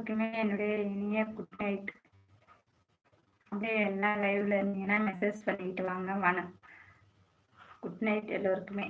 எல்லோருக்குமே என்னுடைய இனிய குட் நைட் அப்படியே எல்லாம் லைவ்ல இருந்தீங்கன்னா மெசேஜ் பண்ணிட்டு வாங்க வணக்கம். குட் நைட் எல்லோருக்குமே.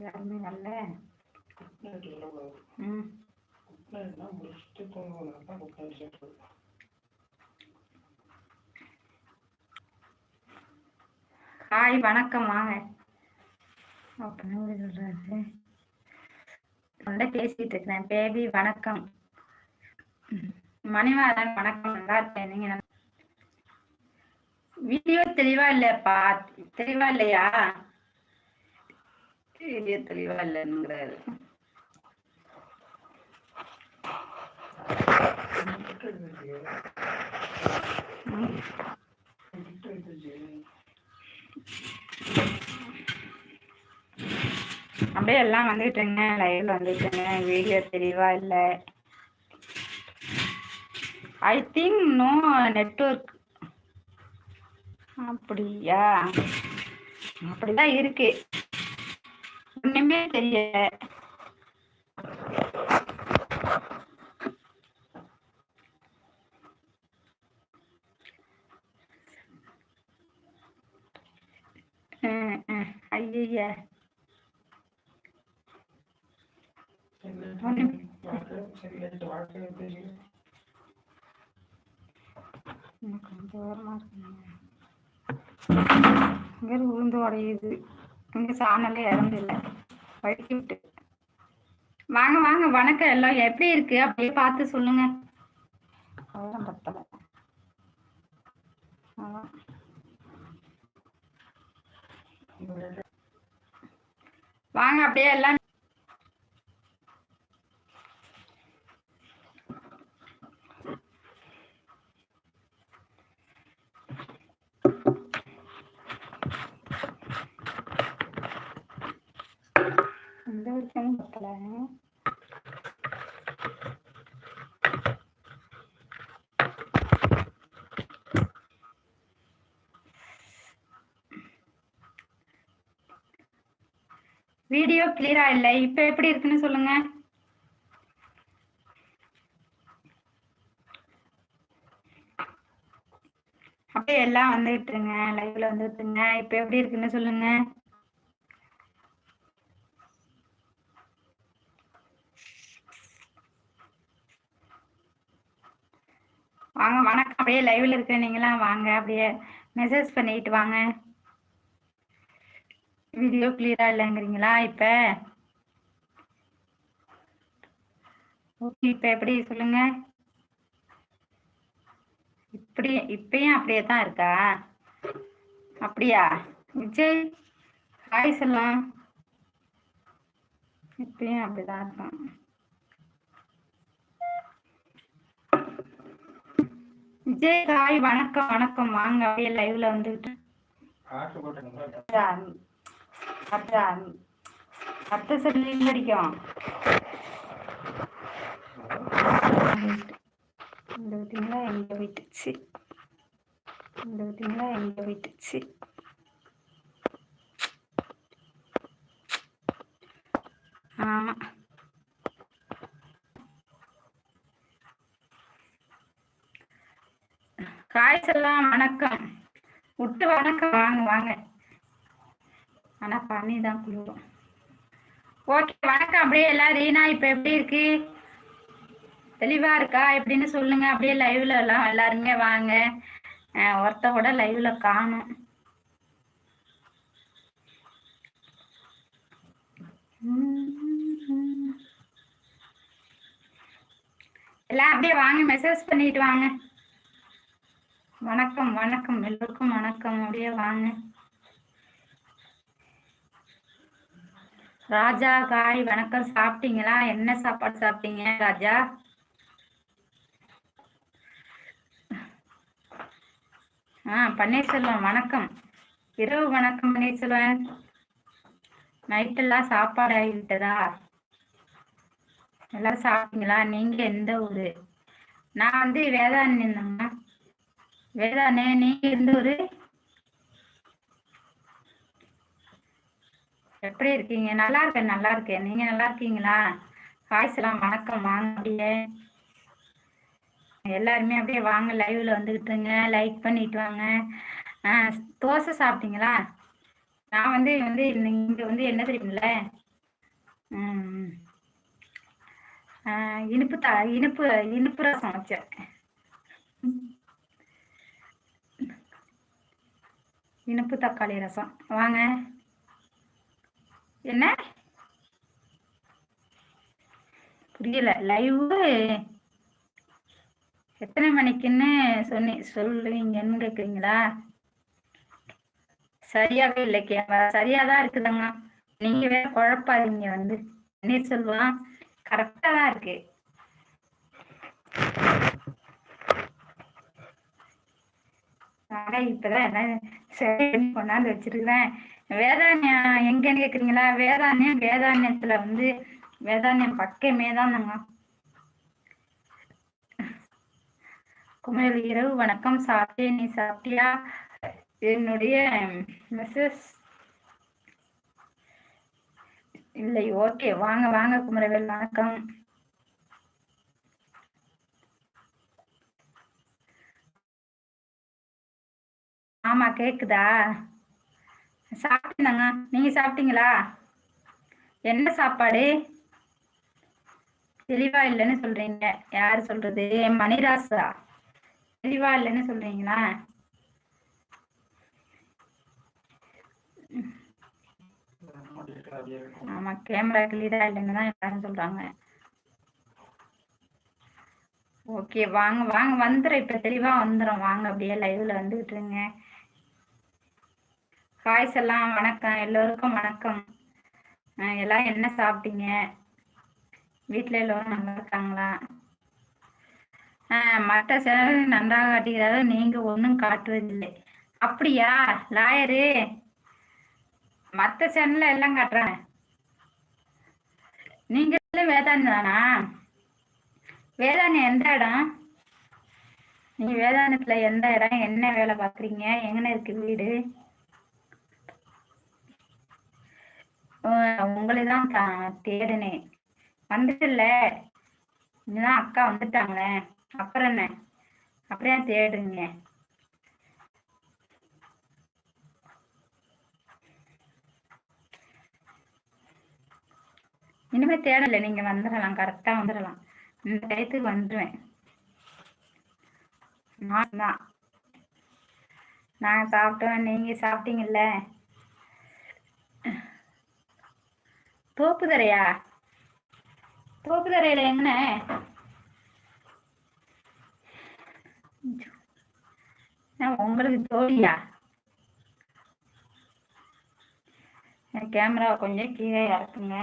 யாருமே நல்ல? ம். முடிச்சுட்டு தூங்குவோம் தான் குட் நைட் ஹாய் வணக்கம் வாங்க. சொல்றாரு தொண்டை பேசிட்டு இருக்கிறேன் பேபி வணக்கம். மணிவாதன் வணக்கம் நல்லா இருக்கேன். நீங்க வீடியோ தெளிவா இல்லையாப்பா. தெளிவா இல்லையா? வீடியோ தெளிவா இல்லைங்கிறாரு ம். அப்படியே எல்லாம் வந்துட்டுங்க லைவ்ல வந்துட்டுங்க வீடியோ தெளிவா இல்ல. ஐ திங்க் நோ நெட்வொர்க் அப்படியா? அப்படிதான் இருக்கு. ஒண்ணுமே தெரியல ஐயா சரி லைட் வாழ்க்கை தெரியும் எனக்கு கொஞ்சம் ஓரமா இருக்குங்க இங்கே உளுந்து உடையுது இங்க சாணல்ல இறந்து இல்லை வழுக்கி விட்டு வாங்க வாங்க வணக்கம் எல்லாம் எப்படி இருக்கு அப்படியே பார்த்து சொல்லுங்க அதெல்லாம் வாங்க அப்படியே எல்லாம் இந்த விஷயமும் வீடியோ கிளியரா இல்ல இப்ப எப்படி இருக்குன்னு சொல்லுங்க. அப்படியே எல்லாம் வந்துட்டுருங்க லைவ்ல வந்துட்டுருங்க இப்ப எப்படி இருக்குன்னு சொல்லுங்க. வாங்க வணக்கம். அப்படியே லைவ்ல இருக்க நீங்களாம் வாங்க. அப்படியே மெசேஜ் பண்ணிட்டு வாங்க. வீடியோ கிளியரா இல்லைங்கிறீங்களா இப்ப? ஓகே இப்ப எப்படி? சொல்லுங்க. இப்படி இப்பயும் அப்படியே தான் இருக்கா? அப்படியா? விஜய் ஹாய் சொல்லலாம் இப்பயும் அப்படிதான் இருக்கான். விஜய் ஹாய் வணக்கம் வணக்கம். வாங்க அப்படியே லைவ்ல வந்துட்டு. ஆட்டு போட்டு அதான் அதான் அத்தை சொல்லி அடிக்கும்? இந்த விட்டீங்களா எங்க போயிட்டுச்சு? இந்த விட்டீங்களா எங்க விட்டுச்சு ஆமா. காய்ச்சல்லாம் வணக்கம். விட்டு வணக்கம். வாங்க வாங்க. ஆனா பண்ணி தான் குளிரும். ஓகே வணக்கம். அப்படியே எல்லாம் ரீனா இப்ப எப்படி இருக்கு? தெளிவா இருக்கா? எப்படின்னு சொல்லுங்க. அப்படியே லைவ்ல எல்லாம் எல்லாருமே வாங்க. ஒருத்த கூட லைவ்ல காணும். எல்லாம் அப்படியே வாங்க. மெசேஜ் பண்ணிட்டு வாங்க. வணக்கம் வணக்கம். எல்லோருக்கும் வணக்கம். அப்படியே வாங்க. ராஜா காய் வணக்கம். சாப்பிட்டீங்களா? என்ன சாப்பாடு சாப்பிட்டீங்க ராஜா? ஆ பன்னீர்செல்வம். வணக்கம். இரவு வணக்கம் பன்னீர்செல்வன் நைட்டெல்லாம் சாப்பாடு ஆகிவிட்டதா? எல்லாரும் சாப்பிட்டீங்களா? நீங்க எந்த ஊரு? நான் வந்து வேதாரண்யம் வேதாண்ணே வேதானே நீங்க இருந்து ஒரு எப்படி இருக்கீங்க? நல்லா இருக்கேன் நல்லா இருக்கேன். நீங்க நல்லா இருக்கீங்களா? ஹாய் வணக்கம். வாங்க அப்படியே. எல்லாருமே அப்படியே வாங்க. லைவ்ல வந்துகிட்டுங்க லைக் பண்ணிட்டு வாங்க. ஆ, தோசை சாப்பிட்டீங்களா? நான் வந்து வந்து இங்க வந்து என்ன தெரியுமில்ல? ம், ஆ, இனிப்பு த இனிப்பு இனிப்பு ரசம் வச்சேன். இனிப்பு தக்காளி ரசம். வாங்க. என்ன? புரியல. லைவ் எத்தனை மணிக்குன்னு சொன்னி சொல்லுவீங்கன்னு கேக்குறீங்களா? சரியாவே இல்லை கேமரா சரியா தான் இருக்குதுங்க. நீங்க வேற குழப்பாதீங்க வந்து. என்ன சொல்லுவான் கரெக்டா தான் இருக்கு. ஆனா இப்பதான் சரி பண்ணி கொண்டாந்து வச்சிருக்கிறேன். வேதாண்யம் எங்கன்னு கேக்குறீங்களா? வேதாண்யம் வேதாண்யத்துல வந்து வேதாண்யம் பக்கமே தான் நாங்க குமரல் இரவு வணக்கம். சாப்பிட்டேன் நீ சாப்பிட்டியா? என்னுடைய மெசஸ் இல்லை ஓகே வாங்க வாங்க குமரவேல் வணக்கம். ஆமா கேக்குதா? சாப்பிட்டேங்க நீங்க சாப்பிட்டீங்களா? என்ன சாப்பாடு? தெளிவா இல்லைன்னு சொல்றீங்க. யாரு சொல்றது? மணிராசா. தெளிவா இல்லைன்னு சொல்றீங்களா? ஆமா கேமரா கிளியரா இல்லைன்னு தான் எல்லாரும் சொல்றாங்க. ஓகே வாங்க வாங்க வந்துடும் இப்ப தெளிவா வந்துடும் வாங்க அப்படியே லைவ்ல வந்துகிட்டு இருங்க. ஹாய்ஸ் எல்லாம் வணக்கம். எல்லோருக்கும் வணக்கம். எல்லாம் என்ன சாப்பிட்டீங்க? வீட்டில் எல்லோரும் நல்லா இருக்காங்களா? மற்ற சேனல் நன்றாக காட்டுகிறாரு நீங்கள் ஒன்றும் காட்டுவதில்லை. அப்படியா? லாயரு. மற்ற சேனல்ல எல்லாம் காட்டுறேன் நீங்களும் வேதாந்தி தானா? வேதாந்தி எந்த இடம்? நீங்கள் வேதாந்தத்தில் எந்த இடம்? என்ன வேலை பார்க்குறீங்க? எங்கன இருக்கு வீடு? உங்களை தான் தேடினேன். வந்துட்டுல இதுதான் அக்கா வந்துட்டாங்களே அப்புறம் என்ன? அப்புறம் தேடுங்க. தேடுறீங்க இனிமே தேடல. நீங்க வந்துடலாம் கரெக்டா வந்துடலாம் இந்த டயத்துக்கு வந்துடுவேன் நான் தான். நான் சாப்பிட்டேன். நீங்க சாப்பிட்டீங்கல்ல? தோப்புதரையா? தோப்புதரையில எங்கன? உங்களுக்கு தோழியா என் கேமரா கொஞ்சம் கீழே இறக்குங்க.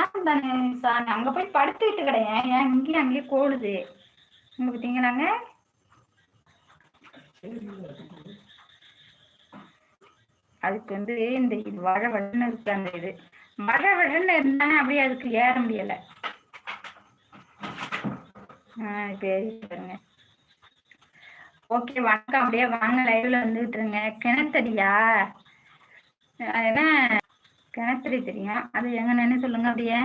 ஏன் தானே சார் அங்க போய் படுத்துக்கிட்டு கிடையாது ஏன் இங்கேயும் அங்கேயே கோடுது உங்க பார்த்தீங்களாங்க அதுக்கு வந்து இந்த இது வழ இருக்கு அந்த இது. வட வழன்னு இருந்தாங்க அப்படியே அதுக்கு ஏற முடியல. பாருங்க ஓகே வணக்கம். அப்படியே வாங்க லைவ்ல வந்துட்டு இருங்க. கிணத்தடியா? என்ன? கிணத்தடி தெரியும்? அது எங்கன்னு சொல்லுங்க அப்படியே?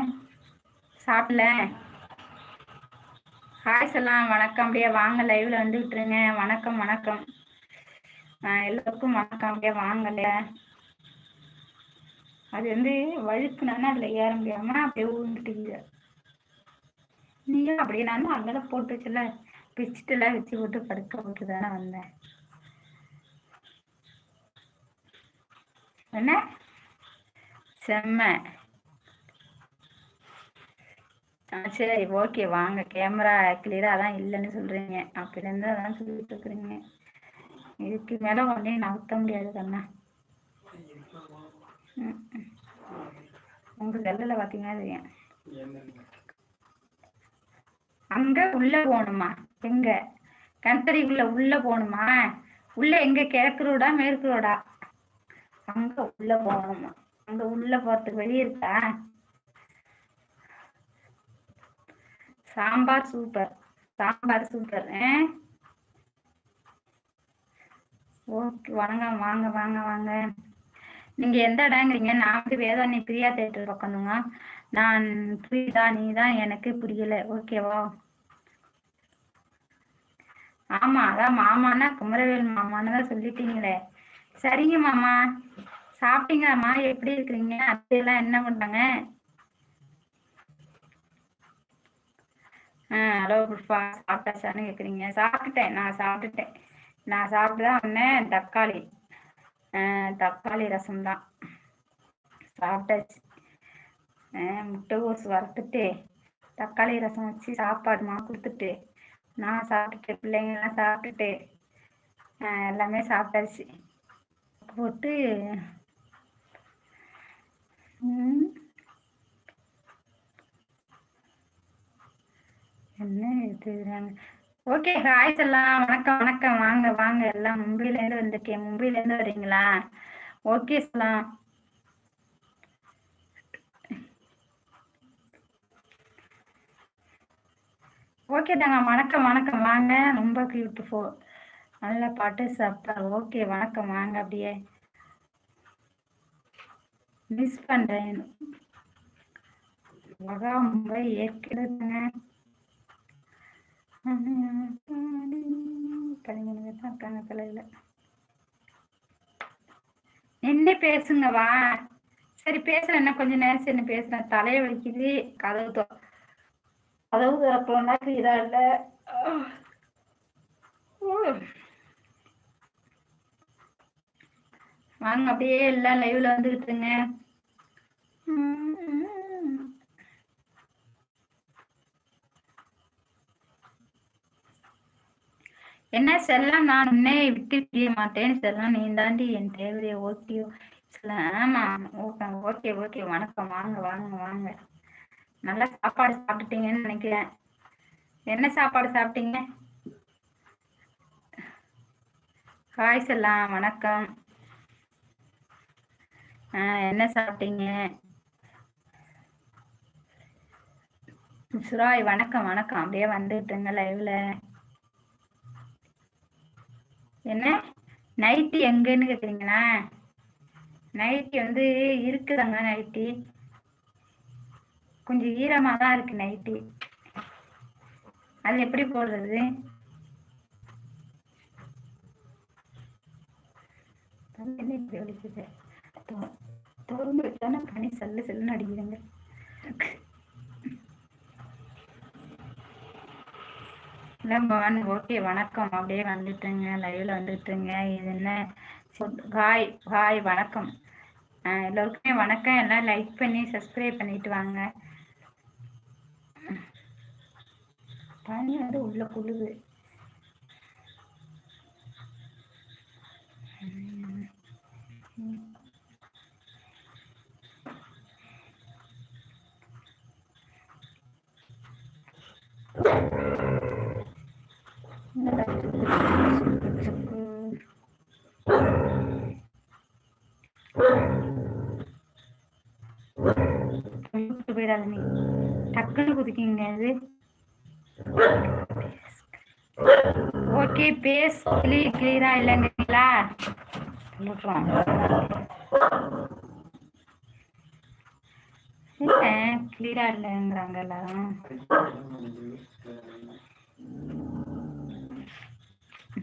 சாப்பிடல? ஹாய் சொல்லாம் வணக்கம். அப்படியே வாங்க லைவ்ல வந்துட்டு இருங்க. வணக்கம் வணக்கம். ஆஹ் எல்லாருக்கும் வணக்கம். அப்படியே வாங்கல அது வந்து வழுக்குனானா அதுல ஏற முடியாம அப்படியே விழுந்துட்டீங்க நீங்களும் அப்படியே நானும் அங்கதான் போட்டு வச்சுல பிச்சுட்டுல வச்சு போட்டு படுக்க போட்டு தானே வந்தேன். என்ன? செம்ம. ஆ சரி ஓகே வாங்க கேமரா கிளியராக தான் இல்லைன்னு சொல்கிறீங்க அப்படிலேருந்து அதான் சொல்லிட்டு இருக்கிறீங்க. இதுக்கு மேலே உடனே நகர்த்த முடியாது கண்ணா. உங்க செல்லில் பார்த்தீங்கன்னா தெரியும். அங்க உள்ள போகணுமா? எங்க? கண்தறிக்குள்ள உள்ள போகணுமா? உள்ள எங்க? கிழக்கு ரோடா மேற்கு ரோடா? அங்க உள்ள போகணுமா? அங்க உள்ள போறதுக்கு வெளியே இருக்கா? Sambar super. Sambar super. Okay வாங்க வாங்க வாங்க வாங்க. நீங்க எந்த இடங்கிறீங்க நான் வந்து வேதாணி பிரியா தேட்டர் பக்கம்ங்க நான் புரியுதா? நீ தான் எனக்கு புரியல. ஓகேவா ஆமா அதான் மாமான்னா குமரவேல் மாமான்னு தான் சொல்லிட்டீங்களே. சரிங்க மாமா. சாப்பிட்டீங்களாம்மா எப்படி இருக்கிறீங்க? அத்தையெல்லாம் என்ன பண்றாங்க? ஆஹ் ஹலோ புஷ்பா சாப்பிட்டாச்சான்னு கேட்குறீங்க சாப்பிட்டுட்டேன். நான் சாப்பிட்டுட்டேன். நான் சாப்பிட்டுதான் வந்தேன். தக்காளி. தக்காளி ரசம் தான் சாப்பிட்டாச்சு. ஆ, முட்டைகோஸ் வறுத்துட்டு தக்காளி ரசம் வச்சு சாப்பாடுமா கொடுத்துட்டு நான் சாப்பிட்டுட்டு பிள்ளைங்கெல்லாம் சாப்பிட்டுட்டு எல்லாமே சாப்பிட்டாச்சு. போட்டு என்ன எடுத்துக்கிறாங்க ஓகே ஹாய் செல்லாம் வணக்கம் வணக்கம். வாங்க வாங்க. எல்லாம் மும்பைல இருந்து வந்திருக்கேன் மும்பைல இருந்து வரீங்களா ஓகே சொல்லலாம் ஓகே தாங்க. வணக்கம் வணக்கம். வாங்க. ரொம்ப பியூட்டிஃபுல் நல்ல பாட்டு சப்பர் ஓகே வணக்கம். வாங்க அப்படியே. மிஸ் பண்றேன். மகா மும்பை ஏற்கனவே பதிமூணு பேர் தான் இருக்காங்க தலையில. நின்று பேசுங்க வா. சரி பேசுறேன் என்ன கொஞ்ச நேரம் சரி பேசுறேன். தலையை வலிக்குது கதவு தோ கதவு திறக்கலன்னா இதா இல்ல. வாங்க அப்படியே எல்லாம் லைவ்ல வந்துகிட்டுருங்க என்ன செல்லம் நான் உன்னே விட்டு பிரிய மாட்டேன். செல்லம் நீ தாண்டி என் தேவையை ஓகேயோ ஆமா. Okay okay okay. வணக்கம். வாங்க வாங்க வாங்க. நல்ல சாப்பாடு சாப்பிட்டுட்டீங்கன்னு நினைக்கிறேன். என்ன சாப்பாடு சாப்பிட்டீங்க? ஹாய் செல்லாம் வணக்கம். ஆ, என்ன சாப்பிட்டீங்க? சுராய் வணக்கம் வணக்கம். அப்படியே வந்துட்டுங்க லைவ்ல என்ன? நைட்டி எங்கன்னு கேக்குறீங்களா? நைட்டி வந்து இருக்குதாங்க நைட்டி கொஞ்சம் ஈரமா தான் இருக்கு நைட்டி அது எப்படி போடுறது? தண்ணி என்ன வலிக்குது. பனி சல்லு சல்லுன்னு அடிக்குதுங்க. இல்லைம்மான் ஓகே வணக்கம். அப்படியே வந்துட்டுங்க. லைவ்ல வந்துட்டுங்க. இது என்ன? சொல்- ஹாய் ஹாய் வணக்கம். எல்லோருக்குமே வணக்கம். எல்லாம் லைக் பண்ணி சப்ஸ்கிரைப் பண்ணிட்டு வாங்க. பனி வந்து உள்ள குழுது. போயிடாத நீ டக்குன்னு குதிக்கிங்க அது ஓகே பேஸ் கிளியர் கிளியரா இல்லைங்களா கிளியரா இல்லைங்கிறாங்க எல்லாரும் அஹ் எனக்கு வேற ஒண்ணு அந்த விஷயத்துல பார்த்தீங்கன்னா அப்படின்னு இருக்குது சேர்ந்து சேர்ந்து இருக்கு அதுக்கு கொஞ்சம் கொஞ்சம் கொஞ்சம்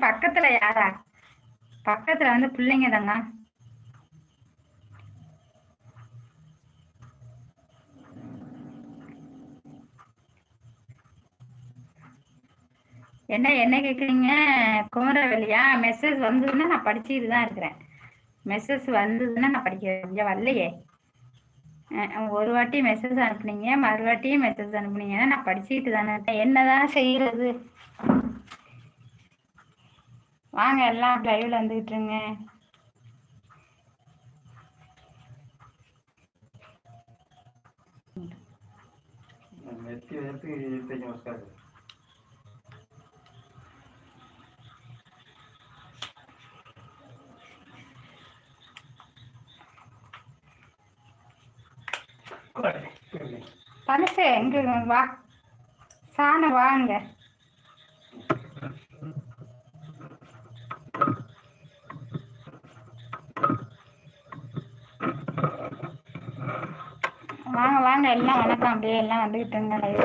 பக்கத்துல யாரா? பக்கத்துல வந்து பிள்ளைங்க தாங்க என்ன என்ன கேக்குறீங்க? குமரவெளியா மெசேஜ் வந்ததுன்னா நான் படிச்சுட்டு தான் இருக்கிறேன். மெசேஜ் வந்ததுன்னா நான் படிக்கிறேன். வரலையே. ஒரு வாட்டி மெசேஜ் அனுப்புனீங்க மறுவாட்டியும் மெசேஜ் அனுப்புனீங்கன்னா நான் படிச்சுட்டு தானே இருக்கேன். என்னதான் செய்யறது? வாங்க எல்லாம் லைவ்ல வந்துகிட்டுருங்க மெத்தி எடுத்து எடுத்து எங்க தனுஷே வா. சாணம் வாங்க. வாங்க வாங்க. எல்லாம் வணக்கம். அப்படியே எல்லாம் வந்துகிட்டுங்க லைவ்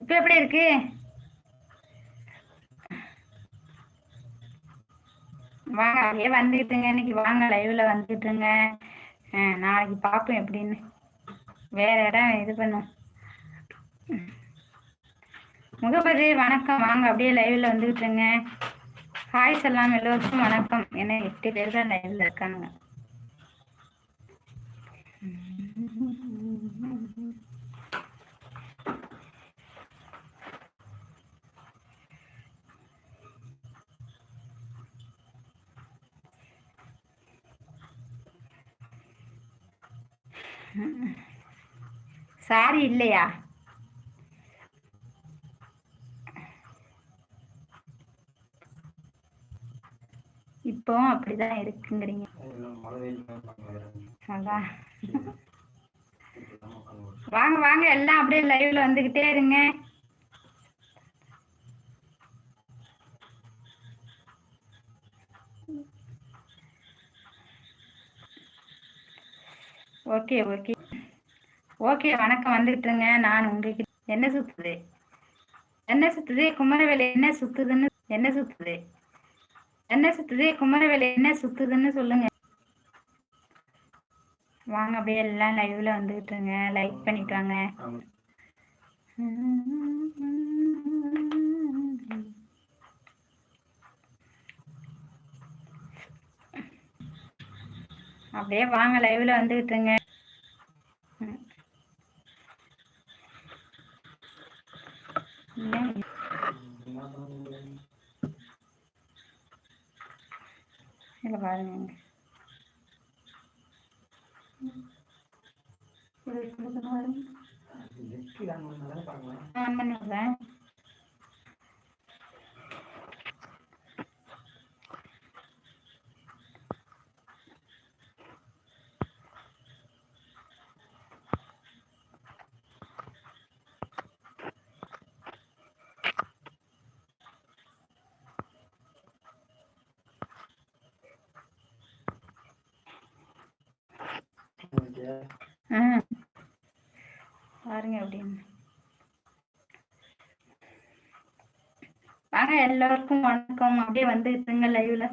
இப்போ எப்படி இருக்கு? வாங்க அப்படியே வந்துட்டுங்க இன்னைக்கு வாங்க லைவ்ல வந்துகிட்டுங்க நாளைக்கு பார்ப்போம் எப்படின்னு. வேற இடம் இது பண்ணும். முகபதி வணக்கம். வாங்க அப்படியே லைவ்ல வந்துகிட்டுங்க ஹாய் சொல்லாம். எல்லோருக்கும் வணக்கம். ஏன்னா எட்டு பேர் தான் லைவ்ல இருக்கானுங்க. சாரி இல்லையா? இப்போ அப்படிதான் இருக்குங்கிறீங்க. வாங்க வாங்க எல்லாம் அப்படியே லைவ்ல வந்துகிட்டே இருங்க. Okay okay. ஓகே வணக்கம். வந்துகிட்டுருங்க நான் உங்ககிட்ட என்ன சுத்துது? என்ன சுத்துது? குமரவேலி என்ன சுத்துதுன்னு என்ன சுத்துது? என்ன சுத்துது? குமரவேலி என்ன சுத்துதுன்னு சொல்லுங்க. வாங்க அப்படியே எல்லாம் லைவ்ல வந்துட்டுருங்க. லைக் பண்ணிட்டு வாங்க. அப்படியே வாங்க லைவ்ல வந்துட்டுருங்க ம். என்ன? இல்ல பாருங்க இங்க. இது கொடுக்கணும் பாருங்க. ஆன் பண்ணி விடுறேன் ஆ. பாருங்க அப்படின்னு வாங்க எல்லாருக்கும் வணக்கம். அப்படியே வந்துட்டுங்க லைவ்ல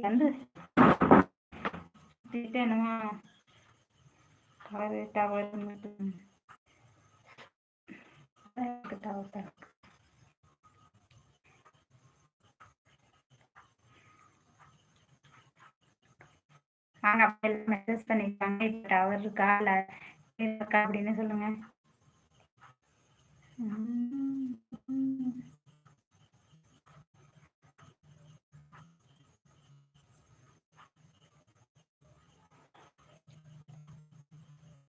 வந்து. என்னமா. டவர் டவர் டவர் டவர் வாங்க அப்படியே மெசேஜ் பண்ணிருக்காங்க இப்போ டவர் இருக்கா? இல்ல இருக்கா? அப்படின்னு சொல்லுங்க.